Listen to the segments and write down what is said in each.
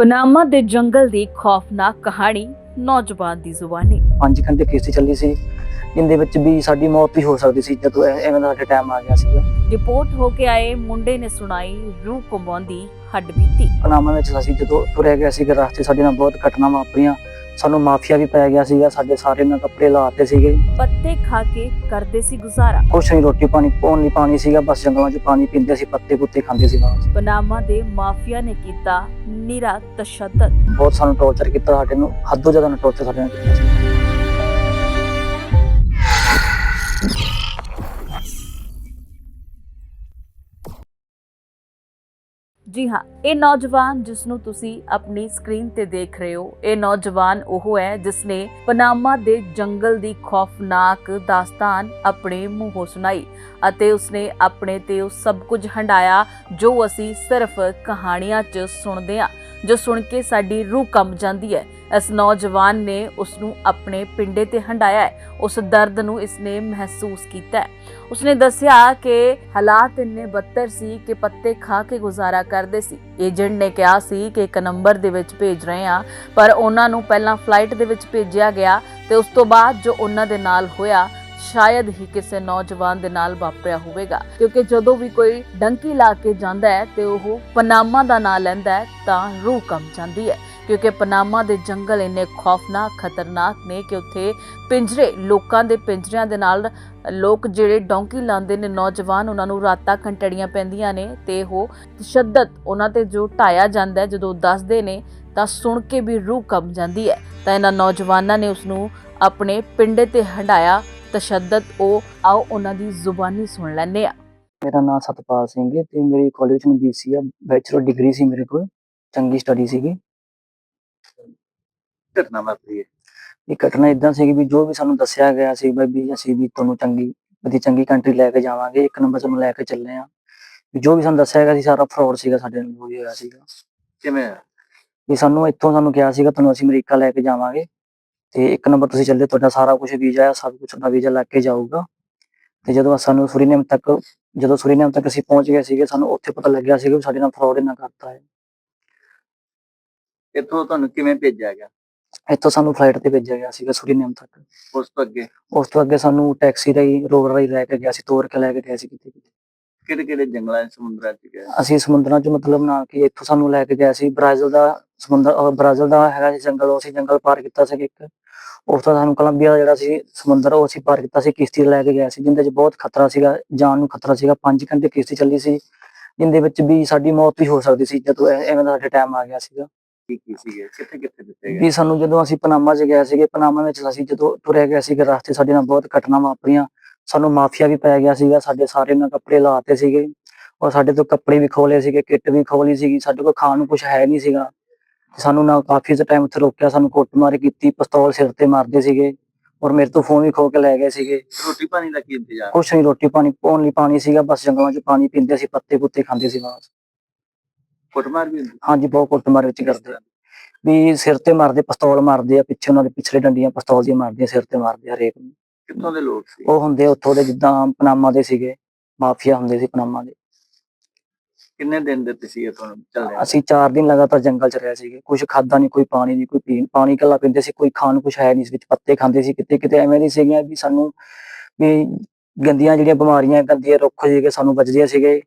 Panama ਦੇ ਜੰਗਲ ਦੀ ਖੌਫਨਾਕ ਕਹਾਣੀ ਨੌਜਵਾਨ ਦੀ ਜ਼ੁਬਾਨੀ। 5 ਘੰਟੇ ਕਿਸ਼ਤੀ ਚੱਲੀ ਸੀ। ਜਿੰਦੇ ਵਿੱਚ ਵੀ ਸਾਡੀ ਮੌਤ ਵੀ ਹੋ ਸਕਦੀ ਸੀ ਜਦੋਂ ਐ- ਐਵੇਂ ਦਾ ਸਾਡਾ ਟਾਈਮ ਆ ਗਿਆ ਸੀਗਾ। ਰਿਪੋਰਟ ਹੋ ਕੇ ਆਏ ਮੁੰਡੇ ਨੇ ਸੁਣਾਈ ਰੂਹ ਕੰਬਾਉਂਦੀ ਹੱਡ ਬੀਤੀ। ਪਨਾਮਾ ਵਿੱਚ ਅਸੀਂ ਜਦੋਂ ਤੁਰਿਆ ਗਿਆ ਸੀਗਾ ਰਸਤੇ ਸਾਡੇ ਨਾਲ ਬਹੁਤ ਘਟਨਾ ਵਾਪਰੀਆਂ। ਸਾਨੂੰ ਮਾਫੀਆ ਵੀ ਪੈ ਗਿਆ ਸੀਗਾ ਸਾਡੇ ਸਾਰੇ ਨਾਲ ਕੱਪੜੇ ਲਾਤੇ ਸੀਗੇ। ਪੱਤੇ ਖਾ ਕੇ ਕਰਦੇ ਸੀ ਗੁਜ਼ਾਰਾ। ਕੁਛ ਨਹੀਂ ਰੋਟੀ ਪਾਣੀ ਪਾਉਣ ਲਈ ਪਾਣੀ ਸੀਗਾ ਬਸ ਜੰਗਲਾਂ 'ਚ ਪਾਣੀ ਪੀਂਦੇ ਸੀ ਪੱਤੇ ਪੁੱਤੇ ਖਾਂਦੇ ਸੀ ਬਸ ਪਨਾਮਾ ਦੇ ਮਾਫੀਆ ਨੇ ਕੀਤਾ ਨਿਰਾ ਤਸ਼ੱਦਦ ਬਹੁਤ ਸਾਨੂੰ ਟੌਰਚਰ ਕੀਤਾ ਸਾਡੇ ਨੂੰ ਹੱਦੋਂ ਜ਼ਿਆਦਾ ਟੌਰਚਰ ਸਾਡੇ ਨਾਲ ਕੀਤਾ ਸੀ। ਜੀ ਹਾਂ, ਇਹ ਨੌਜਵਾਨ ਜਿਸ ਨੂੰ ਤੁਸੀਂ ਆਪਣੀ ਸਕਰੀਨ ਤੇ ਦੇਖ ਰਹੇ ਹੋ, ਇਹ ਨੌਜਵਾਨ ਉਹ ਹੈ ਜਿਸ ਨੇ ਪਨਾਮਾ ਦੇ ਜੰਗਲ ਦੀ ਖੌਫਨਾਕ ਦਾਸਤਾਨ ਆਪਣੇ ਮੂੰਹੋਂ ਸੁਣਾਈ ਅਤੇ ਉਸਨੇ ਆਪਣੇ ਤੇ ਉਹ ਸਭ ਕੁਝ ਹੰਡਾਇਆ ਜੋ ਅਸੀਂ ਸਿਰਫ ਕਹਾਣੀਆਂ 'ਚ ਸੁਣਦੇ ਹਾਂ, ਜੋ ਸੁਣ ਕੇ ਸਾਡੀ ਰੂਹ ਕੰਬ ਜਾਂਦੀ ਹੈ। ਇਸ ਨੌਜਵਾਨ ਨੇ ਉਸ ਨੂੰ ਆਪਣੇ ਪਿੰਡੇ ਤੇ ਹੰਡਾਇਆ ਹੈ। ਉਸ ਦਰਦ ਨੂੰ ਇਸਨੇ ਮਹਿਸੂਸ ਕੀਤਾ ਹੈ। ਉਸਨੇ ਦੱਸਿਆ ਕਿ ਹਾਲਾਤ ਇੰਨੇ ਬੱਤਰ ਸੀ ਕਿ ਪੱਤੇ ਖਾ ਕੇ ਗੁਜ਼ਾਰਾ ਕਰਦੇ ਸੀ। ਏਜੰਟ ਨੇ ਕਿਹਾ ਸੀ ਕਿ ਇੱਕ ਨੰਬਰ ਦੇ ਵਿੱਚ ਭੇਜ ਰਹੇ ਹਾਂ, ਪਰ ਉਹਨਾਂ ਨੂੰ ਪਹਿਲਾਂ ਫਲਾਈਟ ਦੇ ਵਿੱਚ ਭੇਜਿਆ ਗਿਆ ਤੇ ਉਸ ਤੋਂ ਬਾਅਦ ਜੋ ਉਹਨਾਂ ਦੇ ਨਾਲ ਹੋਇਆ, ਸ਼ਾਇਦ ਹੀ ਕਿਸੇ ਨੌਜਵਾਨ ਦੇ ਨਾਲ ਵਾਪਰਿਆ ਹੋਵੇਗਾ। ਕਿਉਂਕਿ ਜਦੋਂ ਵੀ ਕੋਈ ਡੰਕੀ ਲਾ ਕੇ ਜਾਂਦਾ ਹੈ ਤੇ ਉਹ ਪਨਾਮਾ ਦਾ ਨਾਂ ਲੈਂਦਾ ਹੈ, ਤਾਂ ਰੂਹ ਕੰਬ ਜਾਂਦੀ ਹੈ। ਕਿਉਂਕਿ ਪਨਾਮਾ ਦੇ ਜੰਗਲ ਇੰਨੇ ਖੌਫਨਾਕ, ਖਤਰਨਾਕ ਨੇ ਕਿ ਉੱਥੇ ਪਿੰਜਰੇ, ਲੋਕਾਂ ਦੇ ਪਿੰਜਰਿਆਂ ਦੇ ਨਾਲ ਲੋਕ ਜਿਹੜੇ ਡੌਂਕੀ ਲਾਉਂਦੇ ਨੇ, ਨੌਜਵਾਨ ਉਹਨਾਂ ਨੂੰ ਰਾਤਾਂ ਕੰਟੜੀਆਂ ਪੈਂਦੀਆਂ ਨੇ ਤੇ ਉਹ ਤਸ਼ੱਦਦ ਉਹਨਾਂ ਤੇ ਜੋ ਢਾਇਆ ਜਾਂਦਾ ਜਦੋਂ ਦੱਸਦੇ ਨੇ, ਤਾਂ ਸੁਣ ਕੇ ਵੀ ਰੂਹ ਕੰਬ ਜਾਂਦੀ ਹੈ। ਤਾਂ ਇਹਨਾਂ ਨੌਜਵਾਨਾਂ ਨੇ ਉਸ ਨੂੰ ਆਪਣੇ ਪਿੰਡੇ ਤੇ ਹੰਡਾਇਆ ਤਸ਼ੱਦਦ ਉਹ, ਆਓ ਉਹਨਾਂ ਦੀ ਜ਼ੁਬਾਨੀ ਸੁਣ ਲੈਂਦੇ ਆ ਮੇਰਾ ਨਾਮ ਸਤਪਾਲ ਸਿੰਘ ਹੈ ਤੇ ਮੇਰੀ ਕਾਲਜ ਵਿੱਚ ਬੀਸੀ ਆ ਬੈਚਲਰ ਡਿਗਰੀ ਸੀ ਮੇਰੇ ਕੋਲ, ਚੰਗੀ ਸਟੱਡੀ ਸੀਗੀ। ਘਟਨਾ ਵਾਪਰੀ ਹੈ। ਇਹ ਘਟਨਾ ਇਦਾਂ ਸੀਗੀ ਵੀ ਜੋ ਵੀ ਸਾਨੂੰ ਦੱਸਿਆ ਗਿਆ ਸੀ ਬਈ ਵੀ ਅਸੀਂ ਵੀ ਤੁਹਾਨੂੰ ਚੰਗੀ ਵਧੀ ਚੰਗੀ ਕੰਟਰੀ ਲੈ ਕੇ ਜਾਵਾਂਗੇ ਇੱਕ ਨੰਬਰ ਤੁਹਾਨੂੰ ਲੈ ਕੇ ਚੱਲੇ ਆ ਵੀ ਜੋ ਵੀ ਸਾਨੂੰ ਦੱਸਿਆ ਗਿਆ ਸੀ ਸਾਰਾ ਫਰਾਡ ਸੀਗਾ ਸਾਡੇ ਨਾਲ ਹੋਈ ਹੋਇਆ ਸੀਗਾ। ਕਿਵੇਂ? ਵੀ ਸਾਨੂੰ ਇੱਥੋਂ ਸਾਨੂੰ ਕਿਹਾ ਸੀਗਾ ਤੁਹਾਨੂੰ ਅਸੀਂ ਅਮਰੀਕਾ ਲੈ ਕੇ ਜਾਵਾਂਗੇ ਤੇ ਇੱਕ ਨੰਬਰ ਤੁਸੀਂ ਚੱਲੇ ਤੁਹਾਡਾ ਸਾਰਾ ਕੁਝ ਵੀਜ਼ਾ ਹੈ ਸਭ ਕੁਝ ਤੁਹਾਡਾ ਵੀਜ਼ਾ ਲੱਗ ਕੇ ਜਾਊਗਾ। ਤੇ ਜਦੋਂ ਸਾਨੂੰ ਸੁਰੀਨੇਮ ਤੱਕ ਜਦੋਂ ਸੁਰੀਨੇਮ ਤੱਕ ਅਸੀਂ ਪਹੁੰਚ ਗਏ ਸੀਗੇ ਸਾਨੂੰ ਉੱਥੇ ਪਤਾ ਲੱਗਿਆ ਸੀਗਾ ਵੀ ਸਾਡੇ ਨਾਲ ਫਰਾਡ ਇਹਨਾਂ ਕਰਤਾ ਹੈ। ਇੱਥੋਂ ਤੁਹਾਨੂੰ ਕਿਵੇਂ ਭੇਜਿਆ ਗਿਆ? ਇੱਥੋਂ ਸਾਨੂੰ ਫਲਾਈਟ ਤੇ ਭੇਜਿਆ ਗਿਆ ਸੀਗਾ ਸੁਰੀਨੇਮ ਤੱਕ। ਉਸ ਤੋਂ ਅੱਗੇ? ਉਸ ਤੋਂ ਅੱਗੇ ਸਾਨੂੰ ਟੈਕਸੀ ਰਾਹੀਂ ਰੋਡ ਰਾਹੀਂ ਲੈ ਕੇ ਗਿਆ ਸੀ ਤੋਰ ਕੇ ਲੈ ਕੇ ਗਿਆ ਸੀ ਕਿਤੇ ਕਿਤੇ। ਕਿਹੜੇ ਕਿਹੜੇ ਜੰਗਲਾਂ ਸਮੁੰਦਰਾਂ 'ਚ ਗਏ ਅਸੀਂ ਸਮੁੰਦਰਾਂ 'ਚ ਮਤਲਬ ਨਾ ਕਿ ਇੱਥੋਂ ਸਾਨੂੰ ਲੈ ਕੇ ਗਿਆ ਸੀ ਬ੍ਰਾਜ਼ੀਲ ਦਾ ਸਮੁੰਦਰ ਅਹ ਬ੍ਰਾਜ਼ੀਲ ਦਾ ਹੈਗਾ ਸੀ ਜੰਗਲ ਉਹ ਅਸੀਂ ਜੰਗਲ ਪਾਰ ਕੀਤਾ ਸੀ ਇੱਕ। ਉਸ ਤੋਂ ਸਾਨੂੰ ਕੋਲੰਬੀਆ ਦਾ ਜਿਹੜਾ ਸੀ ਸਮੁੰਦਰ ਉਹ ਅਸੀਂ ਪਾਰ ਕੀਤਾ ਸੀ ਕਿਸ਼ਤੀ ਲੈ ਕੇ ਗਿਆ ਸੀ ਜਿੰਦੇ 'ਚ ਬਹੁਤ ਖਤਰਾ ਸੀਗਾ ਜਾਨ ਨੂੰ ਖਤਰਾ ਸੀਗਾ। 5 ਘੰਟੇ ਕਿਸ਼ਤੀ ਚੱਲੀ ਸੀ ਜਿੰਦੇ ਵਿੱਚ ਵੀ ਸਾਡੀ ਮੌਤ ਵੀ ਹੋ ਸਕਦੀ ਸੀ ਜਦੋਂ ਐ- ਐਵੇਂ ਦਾ ਸਾਡਾ ਟਾਈਮ ਆ ਗਿਆ ਸੀਗਾ। ਕੀ ਕੀ ਸੀਗੇ? ਕਿੱਥੇ ਕਿੱਥੇ ਦਿੱਤੇ ਗਏ? ਵੀ ਸਾਨੂੰ ਜਦੋਂ ਅਸੀਂ ਪਨਾਮਾ 'ਚ ਗਏ ਸੀਗੇ ਪਨਾਮਾ ਵਿੱਚ ਅਸੀਂ ਜਦੋਂ ਤੁਰਿਆ ਗਿਆ ਸੀਗੇ ਰਸਤੇ ਸਾਡੇ ਨਾਲ ਬਹੁਤ ਘਟਨਾ ਵਾਪਰੀਆਂ। ਸਾਨੂੰ ਮਾਫੀਆ ਵੀ ਪੈ ਗਿਆ ਸੀਗਾ ਸਾਡੇ ਸਾਰੇ ਨਾਲ ਕੱਪੜੇ ਲਾਤੇ ਸੀਗੇ ਔਰ ਸਾਡੇ ਤੋਂ ਕੱਪੜੇ ਵੀ ਖੋਲੇ ਸੀਗੇ ਕਿੱਟ ਵੀ ਖੋਲੀ ਸੀਗੀ ਸਾਡੇ ਕੋਲ ਖਾਣ ਨੂੰ ਕੁਝ ਹੈ ਨਹੀਂ ਸੀਗਾ। ਸਾਨੂੰ ਨਾ ਕਾਫੀ ਟਾਈਮ ਉੱਥੇ ਰੋਕਿਆ ਸਾਨੂੰ ਕੁੱਟਮਾਰ ਕੀਤੀ ਪਿਸਤੌਲ ਸਿਰ ਤੇ ਮਾਰਦੇ ਸੀਗੇ ਔਰ ਮੇਰੇ ਤੋਂ ਫੋਨ ਵੀ ਖੋ ਕੇ ਲੈ ਗਏ ਸੀਗੇ। ਰੋਟੀ ਪਾਣੀ ਦਾ ਕੀ ਇੰਤਜ਼ਾਮ? ਕੁਛ ਨਹੀਂ ਰੋਟੀ ਪਾਣੀ ਪਾਉਣ ਲਈ ਪਾਣੀ ਸੀਗਾ ਬਸ ਜੰਗਲਾਂ 'ਚ ਪਾਣੀ ਪੀਂਦੇ ਸੀ ਪੱਤੇ ਪੁੱਤੇ ਖਾਂਦੇ ਸੀ ਬਸ। ਕੁੱਟਮਾਰ ਵੀ ਹੁੰਦੀ। ਹਾਂਜੀ ਬਹੁਤ ਕੁੱਟਮਾਰ ਵਿੱਚ ਕਰਦੇ ਆ। ਵੀ ਸਿਰ ਤੇ ਮਾਰਦੇ ਪਿਸਤੌਲ ਮਾਰਦੇ ਆ ਪਿੱਛੇ ਉਹਨਾਂ ਦੇ ਪਿਛਲੇ ਡੰਡੀਆਂ ਪਿਸਤੌਲ ਦੀਆਂ ਮਾਰਦੀਆਂ ਸਿਰ ਤੇ ਮਾਰਦੇ ਆ ਹਰੇਕ ਨੂੰ। ਕਿੱਥੋਂ ਦੇ ਲੋਕ ਸੀ? ਉਹ ਹੁੰਦੇ ਉੱਥੋਂ ਦੇ ਜਿੱਦਾਂ ਪਨਾਮਾ ਦੇ ਸੀਗੇ ਮਾਫੀਆ ਹੁੰਦੇ ਸੀ ਪਨਾਮਾ ਦੇ। ਕਿੰਨੇ ਦਿਨ ਦਿੱਤੇ ਸੀ ਤੁਹਾਨੂੰ ਚੱਲੇ ਅਸੀਂ 4 ਦਿਨ ਲਗਾਤਾਰ ਜੰਗਲ 'ਚ ਰਹੇ ਸੀਗੇ। ਕੁਝ ਖਾਦਾ ਨਹੀਂ ਕੋਈ ਪਾਣੀ ਨਹੀਂ ਕੋਈ ਪੀਣ ਪਾਣੀ ਕੱਲਾ ਪੀਂਦੇ ਸੀ ਕੋਈ ਖਾਣ ਕੁਝ ਹੈ ਨਹੀਂ ਸੀ ਵਿੱਚ ਪੱਤੇ ਖਾਂਦੇ ਸੀ ਕਿਤੇ ਕਿਤੇ ਐਵੇਂ ਦੀ ਸੀਗੀਆਂ ਵੀ ਸਾਨੂੰ ਵੀ ਗੰਦੀਆਂ ਜਿਹੜੀਆਂ ਬਿਮਾਰੀਆਂ ਗੰਦੀਆਂ ਰੁੱਖ ਸੀਗੇ ਸਾਨੂੰ ਵੱਜਦੀਆਂ ਸੀਗੇ।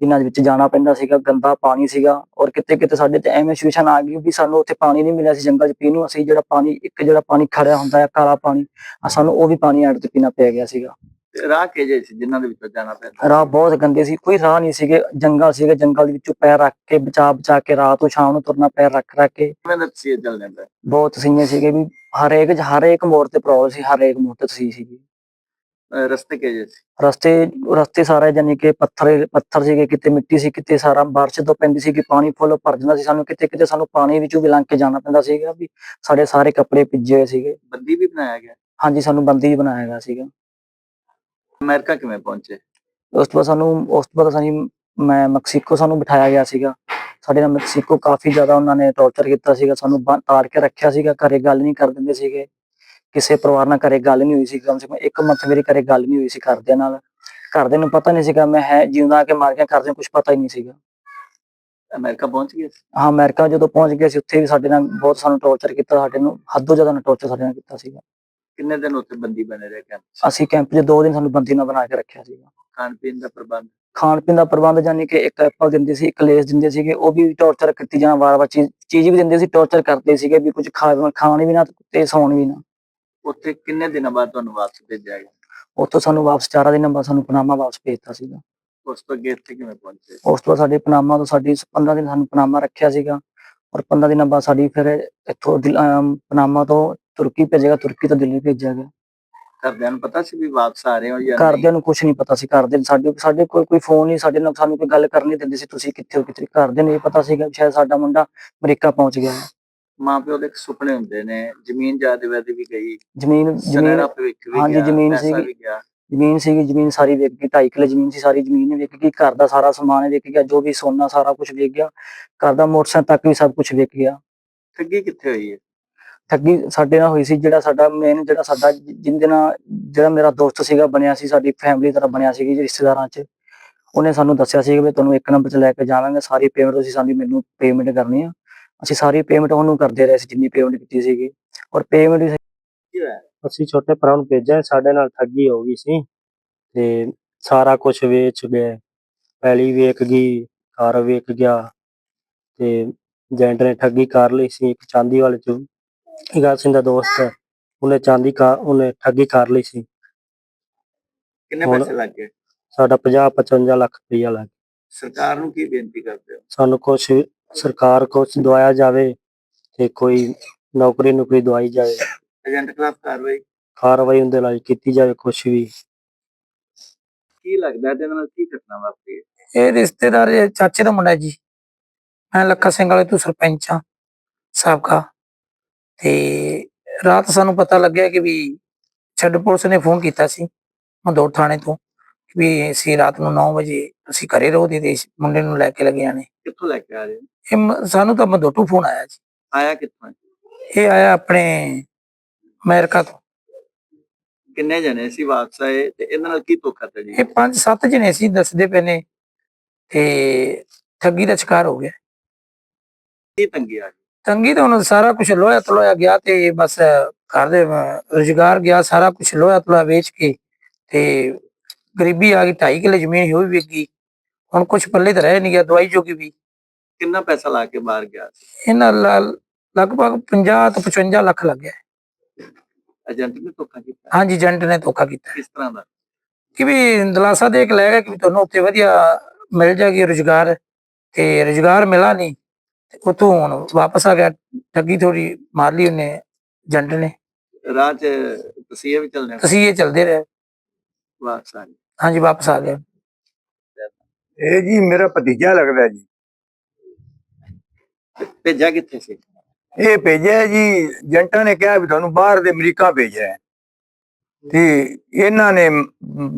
ਜਿਨ੍ਹਾਂ ਦੇ ਵਿੱਚ ਜਾਣਾ ਪੈਂਦਾ ਸੀਗਾ ਗੰਦਾ ਪਾਣੀ ਸੀਗਾ ਔਰ ਕਿਤੇ ਕਿਤੇ ਸਾਡੇ ਤੇ ਐਵੇਂ ਸਿਚੁਏਸ਼ਨ ਆ ਗਈ ਵੀ ਸਾਨੂੰ ਉੱਥੇ ਪਾਣੀ ਨਹੀਂ ਮਿਲਿਆ ਸੀ ਜੰਗਲ 'ਚ ਪੀਣ ਨੂੰ ਅਸੀਂ ਜਿਹੜਾ ਪਾਣੀ ਇੱਕ ਜਿਹੜਾ ਪਾਣੀ ਖੜਿਆ ਹੁੰਦਾ ਹੈ ਕਾਲਾ ਪਾਣੀ ਆ ਸਾਨੂੰ ਉਹ ਵੀ ਪਾਣੀ ਐਡ ਤੇ ਪੀਣਾ ਪੈ ਗਿਆ ਸੀਗਾ। ਰਾਹ ਕਿਹੜੇ ਸੀ ਜਿਨ੍ਹਾਂ ਦੇ ਵਿੱਚੋਂ ਜਾਣਾ ਪੈਂਦਾ? ਰਾਹ ਬਹੁਤ ਗੰਦੇ ਸੀ ਕੋਈ ਰਾਹ ਨਹੀਂ ਸੀਗੇ ਜੰਗਲ ਸੀਗੇ ਜੰਗਲ ਦੇ ਵਿੱਚੋਂ ਪੈਰ ਰੱਖ ਕੇ ਬਚਾ ਬਚਾ ਕੇ ਰਾਤ ਤੋਂ ਸ਼ਾਮ ਨੂੰ ਤੁਰਨਾ ਪੈਰ ਰੱਖ ਰੱਖ ਕੇ। ਸੀ ਚੱਲਦੇ ਬਹੁਤ ਸੀਗੇ ਸੀਗੇ ਵੀ ਹਰੇਕ ਹਰੇਕ ਮੋੜ ਤੇ ਪ੍ਰੋਬਲਮ ਸੀ ਹਰੇਕ ਮੋੜ ਤੇ ਸੀ ਸੀਗੀ। ਰਸਤੇ ਕਿਹੜੇ ਸੀ ਰਸਤੇ ਰਸਤੇ ਸਾਰੇ ਜਾਨੀ ਕਿ ਪੱਥਰ ਪੱਥਰ ਸੀਗੇ ਕਿਤੇ ਮਿੱਟੀ ਸੀ ਕਿਤੇ ਸਾਰਾ ਬਾਰਿਸ਼ ਤੋਂ ਪੈਂਦੀ ਸੀ ਕਿ ਪਾਣੀ ਫੁੱਲ ਭਰ ਜਾਂਦਾ ਸੀ ਸਾਨੂੰ ਕਿਤੇ ਕਿਤੇ ਸਾਨੂੰ ਪਾਣੀ ਵਿੱਚੋਂ ਵੀ ਲੰਘ ਕੇ ਜਾਣਾ ਪੈਂਦਾ ਸੀਗਾ ਵੀ ਸਾਡੇ ਸਾਰੇ ਕੱਪੜੇ ਭਿੱਜੇ ਹੋਏ ਸੀਗੇ। ਬੰਦੀ ਵੀ ਬਣਾਇਆ ਗਿਆ? ਹਾਂਜੀ ਸਾਨੂੰ ਬੰਦੀ ਵੀ ਬਣਾਇਆ ਗਿਆ ਸੀਗਾ। ਅਮਰੀਕਾ ਕਿਵੇਂ ਪਹੁੰਚੇ? ਉਸ ਤੋਂ ਬਾਅਦ ਸਾਨੂੰ ਉਸ ਤੋਂ ਬਾਅਦ ਸਾਨੂੰ ਮੈਂ ਮੈਕਸੀਕੋ ਸਾਨੂੰ ਬਿਠਾਇਆ ਗਿਆ ਸੀਗਾ। ਸਾਡੇ ਨਾਲ ਮੈਕਸੀਕੋ ਕਾਫੀ ਜ਼ਿਆਦਾ ਉਹਨਾਂ ਨੇ ਟੌਰਚਰ ਕੀਤਾ ਸੀਗਾ ਸਾਨੂੰ ਤਾੜ ਕੇ ਰੱਖਿਆ ਸੀਗਾ ਘਰੇ ਗੱਲ ਨਹੀਂ ਕਰ ਦਿੰਦੇ ਸੀਗੇ। ਕਿਸੇ ਪਰਿਵਾਰ ਨਾਲ ਘਰੇ ਗੱਲ ਨਹੀਂ ਹੋਈ ਸੀ ਕਮ ਸੇ ਕਮ ਇੱਕ ਮੰਥ ਮੇਰੀ ਘਰੇ ਗੱਲ ਨਹੀਂ ਹੋਈ ਸੀ ਘਰਦਿਆਂ ਨਾਲ। ਘਰਦਿਆਂ ਨੂੰ ਪਤਾ ਨਹੀਂ ਸੀਗਾ ਮੈਂ ਹੈ ਜਿਉਂਦਾ ਕਿ ਮਰ ਗਿਆ ਘਰਦਿਆਂ ਨੂੰ ਕੁਝ ਪਤਾ ਹੀ ਨਹੀਂ ਸੀਗਾ। ਅਮਰੀਕਾ ਪਹੁੰਚ ਗਏ ਸੀ? ਹਾਂ ਅਮਰੀਕਾ ਜਦੋਂ ਪਹੁੰਚ ਗਏ ਸੀ ਉੱਥੇ ਵੀ ਸਾਡੇ ਨਾਲ ਬਹੁਤ ਸਾਨੂੰ ਟੌਰਚਰ ਕੀਤਾ ਸਾਡੇ ਨੂੰ ਹੱਦੋਂ ਜ਼ਿਆਦਾ ਟੌਰਚਰ ਸਾਡੇ ਨਾਲ ਕੀਤਾ ਸੀਗਾ। ਕਿੰਨੇ ਦਿਨ ਉੱਥੇ ਬੰਦੀ ਬਣੇ ਰਹੇ ਕੈਂਪ ਅਸੀਂ ਕੈਂਪ 'ਚ ਦੋ ਦਿਨ ਸਾਨੂੰ ਬੰਦੀ ਨਾਲ ਬਣਾ ਕੇ ਰੱਖਿਆ ਸੀਗਾ। ਖਾਣ ਪੀਣ ਦਾ ਪ੍ਰਬੰਧ? ਖਾਣ ਪੀਣ ਦਾ ਪ੍ਰਬੰਧ ਜਾਨੀ ਕਿ ਇੱਕ ਐਪਲ ਦਿੰਦੇ ਸੀ ਇੱਕ ਲੇਸ ਦਿੰਦੇ ਸੀਗੇ ਉਹ ਵੀ ਟੌਰਚਰ ਕੀਤੀ ਜਾਣਾ ਵਾਰ-ਵਾਰ ਚੀਜ਼ ਚੀਜ਼ ਵੀ ਦਿੰਦੇ ਸੀ ਟੌਰਚਰ ਕਰਦੇ ਸੀਗੇ ਵੀ ਕੁਝ ਖਾਣ ਵੀ ਨਾ ਤੇ ਸੌਣ ਵੀ ਨਾ। ਉੱਥੇ ਕਿੰਨੇ ਦਿਨਾਂ ਬਾਅਦ ਤੁਹਾਨੂੰ ਵਾਪਸ ਭੇਜਿਆ ਗਿਆ? ਉੱਥੋਂ ਸਾਨੂੰ ਵਾਪਸ 4 ਦਿਨਾਂ ਬਾਅਦ ਸਾਨੂੰ ਪਨਾਮਾ ਵਾਪਸ ਭੇਜਤਾ ਸੀਗਾ। ਉਸ ਤੋਂ ਅੱਗੇ ਇੱਥੇ ਕਿਵੇਂ ਪਹੁੰਚੇ? ਉਸ ਤੋਂ ਬਾਅਦ ਸਾਡੇ ਪਨਾਮਾ ਤੋਂ ਸਾਡੀ 15 ਦਿਨ ਸਾਨੂੰ ਪਨਾਮਾ ਰੱਖਿਆ ਸੀਗਾ ਔਰ 15 ਦਿਨਾਂ ਬਾਅਦ ਸਾਡੀ ਫਿਰ ਇੱਥੋਂ ਪਨਾਮਾ ਤੋਂ ਤੁਰਕੀ ਭੇਜੇਗਾ ਤੁਰਕੀ ਤੋਂ ਦਿੱਲੀ ਭੇਜਿਆ ਗਿਆ। ਘਰਦਿਆਂ ਨੂੰ ਪਤਾ ਸੀ ਵੀ ਵਾਪਸ ਆ ਰਹੇ ਹੋ ਜਾਂ ਘਰਦਿਆਂ ਨੂੰ ਕੁਝ ਨਹੀਂ ਪਤਾ ਸੀ ਘਰਦੇ ਸਾਡੇ ਸਾਡੇ ਕੋਲ ਕੋਈ ਫੋਨ ਨਹੀਂ ਸਾਡੇ ਨਾਲ ਸਾਨੂੰ ਕੋਈ ਗੱਲ ਕਰਨ ਦਿੰਦੇ ਸੀ ਤੁਸੀਂ ਕਿੱਥੇ ਹੋ ਕਿੱਥੇ ਘਰਦਿਆਂ ਨੂੰ ਇਹ ਪਤਾ ਸੀਗਾ ਸ਼ਾਇਦ ਸਾਡਾ ਮੁੰਡਾ ਅਮਰੀਕਾ ਪਹੁੰਚ ਗਿਆ ਹੈ। ਮਾਂ ਪਿਓ ਦੇ ਇੱਕ ਸੁਪਨੇ ਹੁੰਦੇ ਨੇ ਜ਼ਮੀਨ ਜਾਇਦਾਦ ਵੀ ਗਈ ਜ਼ਮੀਨ ਜ਼ਮੀਨ ਭਵਿੱਖ ਵੀ ਹਾਂਜੀ, ਜ਼ਮੀਨ ਸੀਗੀ। ਜ਼ਮੀਨ ਸੀਗੀ ਜ਼ਮੀਨ ਸਾਰੀ ਵਿਕ ਗਈ ਢਾਈ ਕਿੱਲੇ ਜ਼ਮੀਨ ਸੀ ਸਾਰੀ ਜ਼ਮੀਨ ਵਿਕ ਗਈ ਘਰ ਦਾ ਸਾਰਾ ਸਮਾਨ ਵਿਕ ਗਿਆ ਜੋ ਵੀ ਸੋਨਾ ਸਾਰਾ ਕੁਝ ਵਿਕ ਗਿਆ ਘਰ ਦਾ ਮੋਟਰਸਾਈਕਲ ਤੱਕ ਵੀ ਸਭ ਕੁਝ ਵਿਕ ਗਿਆ। ਠੱਗੀ ਕਿੱਥੇ ਹੋਈ ਹੈ? ਠੱਗੀ ਸਾਡੇ ਨਾਲ ਹੋਈ ਸੀ ਜਿਹੜਾ ਸਾਡਾ ਮੇਨ ਜਿਹੜਾ ਸਾਡਾ ਜਿ- ਜਿਹਦੇ ਨਾਲ ਜਿਹੜਾ ਮੇਰਾ ਦੋਸਤ ਸੀਗਾ ਬਣਿਆ ਸੀ ਸਾਡੀ ਫੈਮਿਲੀ ਤਰ੍ਹਾਂ ਬਣਿਆ ਸੀ ਰਿਸ਼ਤੇਦਾਰਾਂ 'ਚ ਉਹਨੇ ਸਾਨੂੰ ਦੱਸਿਆ ਸੀ ਕਿ ਤੁਹਾਨੂੰ ਇੱਕ ਨੰਬਰ 'ਚ ਲੈ ਕੇ ਜਾਵਾਂਗੇ ਸਾਰੀ ਪੇਮੈਂਟ ਤੁਸੀਂ ਸਾਡੀ ਮੈਨੂੰ ਪੇਮੈਂਟ ਕਰਨੀ ਆ। ਅਸੀਂ ਸਾਰੀ ਪੇਮੈਂਟ ਉਹਨੂੰ ਕਰਦੇ ਰਹੇ ਸੀ ਜਿੰਨੀ ਪੇਮੈਂਟ ਕੀਤੀ ਸੀਗੀ। ਔਰ ਪੇਮੈਂਟ ਵੀ ਕੀ ਹੋਇਆ? ਅਸੀਂ ਛੋਟੇ ਭਰਾ ਨੂੰ ਭੇਜਿਆ ਸਾਡੇ ਨਾਲ ਠੱਗੀ ਹੋ ਗਈ ਸੀ। ਤੇ ਸਾਰਾ ਕੁਝ ਵੇਚ ਗਏ ਪੈਲੀ ਵੇਚ ਗਈ ਘਰ ਵੇਚ ਗਿਆ। ਤੇ ਏਜੰਟ ਨੇ ਠੱਗੀ ਕਰ ਲਈ ਸੀ ਇੱਕ ਚਾਂਦੀ ਵਾਲੇ ਚ। ਇਗਾ ਸਿੰਘ ਦਾ ਦੋਸਤ ਹੈ ਉਹਨੇ ਚਾਂਦੀ ਕਾ ਉਹਨੇ ਠੱਗੀ ਕਰ ਲਈ ਸੀ। ਕਿੰਨੇ ਹੁਣ- ਪੈਸੇ ਲੱਗ ਗਏ? ਸਾਡਾ 50 55 ਲੱਖ ਰੁਪਈਆ ਲੱਗ ਗਿਆ। ਸਰਕਾਰ ਨੂੰ ਕੀ ਬੇਨਤੀ ਕਰਦੇ ਹੋ? ਸਾਨੂੰ ਕੁਝ ਸਰਕਾਰ ਕੁਝ ਦਵਾਇਆ ਜਾਵੇ ਤੇ ਕੋਈ ਨੌਕਰੀ ਨੌਕਰੀ ਦਵਾਈ ਜਾਵੇ। ਏਜੰਟ ਖਿਲਾਫ ਕਾਰਵਾਈ। ਕਾਰਵਾਈ ਉਹਦੇ ਨਾਲ ਕੀਤੀ ਜਾਵੇ ਕੁਝ ਵੀ। ਕੀ ਲੱਗਦਾ ਤੇ ਨਾਲ ਕੀ ਘਟਨਾ ਵਾਪਰੀ ਹੈ? ਇਹ ਰਿਸ਼ਤੇਦਾਰ ਇਹ ਚਾਚੇ ਦਾ ਮੁੰਡਾ ਜੀ। ਮੈਂ ਲੱਖਾ ਸਿੰਘ ਵਾਲੇ ਤੋਂ ਸਰਪੰਚ ਹਾਂ ਸਾਬਕਾ। ਤੇ ਰਾਤ ਸਾਨੂੰ ਪਤਾ ਲੱਗਿਆ ਕਿ ਵੀ ਛੱਡ ਪੁਲਿਸ ਨੇ ਫੋਨ ਕੀਤਾ ਸੀ ਮੰਦੋੜ ਥਾਣੇ ਤੋਂ। ਵੀ ਅਸੀਂ ਰਾਤ ਨੂੰ 9 ਵਜੇ ਅਸੀਂ ਘਰੇ ਰਹੋ ਦੇ ਇਸ ਮੁੰਡੇ ਨੂੰ ਲੈ ਕੇ ਲੱਗੇ ਆਣੇ ਕਿੱਥੋਂ ਲੈ ਕੇ ਆ ਰਹੇ ਹੋ? ਇਹ ਮ- ਸਾਨੂੰ ਤਾਂ ਮੰਦੋਟੂ ਫੋਨ ਆਇਆ ਜੀ। ਆਇਆ ਕਿੱਥੋਂ ਹੈ? ਇਹ ਆਇਆ ਆਪਣੇ ਅਮਰੀਕਾ ਤੋਂ। ਕਿੰਨੇ ਜਣੇ ਸੀ ਵਾਪਸ ਆਏ ਤੇ ਇਹਨਾਂ ਨਾਲ ਕੀ ਧੋਖਾ ਧੜੀ ਇਹ ਪੰਜ ਸੱਤ ਜਣੇ ਸੀ ਦੱਸਦੇ ਪਏ ਨੇ ਤੇ ਠੱਗੀ ਦਾ ਸ਼ਿਕਾਰ ਹੋ ਗਿਆ। ਕੀ ਤੰਗੀ ਆ ਗਈ? ਤੰਗੀ ਤਾਂ ਹੁਣ ਸਾਰਾ ਕੁਝ ਲੋਹਾ ਤਲੋਇਆ ਗਿਆ ਤੇ ਬਸ ਘਰ ਦੇ ਰੁਜ਼ਗਾਰ ਗਿਆ ਸਾਰਾ ਕੁਝ ਲੋਹਾ ਤਲੋਇਆ ਵੇਚ ਕੇ ਤੇ ਗਰੀਬੀ ਆ ਗਈ ਢਾਈ ਕਿੱਲੇ ਜ਼ਮੀਨ ਸੀ ਉਹ ਵੀ ਵਿਕ ਗਈ। ਹੁਣ ਕੁਝ ਪੱਲੇ ਤਾਂ ਰਹਿ ਨਹੀਂ ਗਿਆ ਦਵਾਈ ਜੋਗੀ ਵੀ। ਕਿੰਨਾ ਪੈਸਾ ਲਾ ਕੇ ਬਾਹਰ ਗਿਆ? ਇਹਨਾਂ ਲਗਭਗ 50 ਤੋਂ 55 ਲੱਖ ਲੱਗਿਆ ਏਜੰਟ ਨੇ ਧੋਖਾ ਕੀਤਾ? ਹਾਂਜੀ ਏਜੰਟ ਨੇ ਧੋਖਾ ਕੀਤਾ। ਕਿਸ ਤਰ੍ਹਾਂ ਦਾ? ਕਿ ਵੀ ਦਲਾਸਾ ਦੇ ਕੇ ਲੈ ਗਿਆ ਕਿ ਤੁਹਾਨੂੰ ਉੱਥੇ ਵਧੀਆ ਮਿਲ ਜਾਏਗੀ ਰੁਜ਼ਗਾਰ ਤੇ ਰੁਜ਼ਗਾਰ ਮਿਲਾ ਨਹੀਂ ਤੇ ਉੱਥੋਂ ਹੁਣ ਵਾਪਸ ਆ ਗਿਆ ਠੱਗੀ ਥੋੜੀ ਮਾਰ ਲਈ ਉਹਨੇ ਏਜੰਟ ਨੇ। ਰਾਹ 'ਚ ਤੁਸੀਂ ਇਹ ਵੀ ਚੱਲਦੇ ਹੋ ਤੁਸੀਂ ਇਹ ਚੱਲਦੇ ਰਹੇ। ਆ ਗਏ ਹਾਂਜੀ ਵਾਪਸ ਆ ਗਏ। ਇਹ ਜੀ ਮੇਰਾ ਭਤੀਜਾ ਲੱਗਦਾ ਜੀ। ਤੇ ਭੇਜਿਆ ਕਿੱਥੇ ਸੀ? ਇਹ ਭੇਜਿਆ ਜੀ ਏਜੰਟਾਂ ਨੇ ਕਿਹਾ ਵੀ ਤੁਹਾਨੂੰ ਬਾਹਰ ਦੇ ਅਮਰੀਕਾ ਭੇਜਿਆ ਹੈ। ਤੇ ਇਹਨਾਂ ਨੇ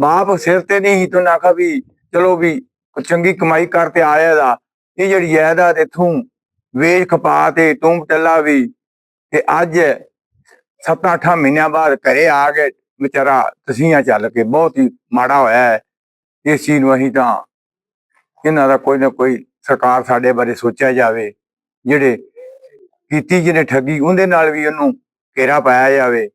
ਬਾਪ ਸਿਰ ਤੇ ਨਹੀਂ ਸੀ ਤੋਂ ਆਖਾ ਵੀ ਚਲੋ ਵੀ ਕੋਈ ਚੰਗੀ ਕਮਾਈ ਕਰਤੇ ਆਇਆ ਦਾ। ਇਹ ਜਿਹੜੀ ਜਾਇਦਾਦ ਇਥੋਂ ਵੇਚ ਖਪਾ ਤੇ ਤੂੰ ਟੱਲਾ ਵੀ ਤੇ ਅੱਜ ਸੱਤਾਂ ਅੱਠਾਂ ਮਹੀਨਿਆਂ ਬਾਅਦ ਘਰੇ ਆ ਕੇ ਵਿਚਾਰਾ ਤਸੀਆਂ ਚੱਲ ਕੇ ਬਹੁਤ ਹੀ ਮਾੜਾ ਹੋਇਆ ਹੈ। ਇਸ ਚੀਜ਼ ਨੂੰ ਅਸੀਂ ਤਾਂ ਇਹਨਾਂ ਦਾ ਕੋਈ ਨਾ ਕੋਈ ਸਰਕਾਰ ਸਾਡੇ ਬਾਰੇ ਸੋਚਿਆ ਜਾਵੇ, ਜਿਹੜੇ ਕੀਤੀ ਜਿਹਨੇ ਠੱਗੀ ਉਹਦੇ ਨਾਲ ਵੀ ਉਹਨੂੰ ਘੇਰਾ ਪਾਇਆ ਜਾਵੇ।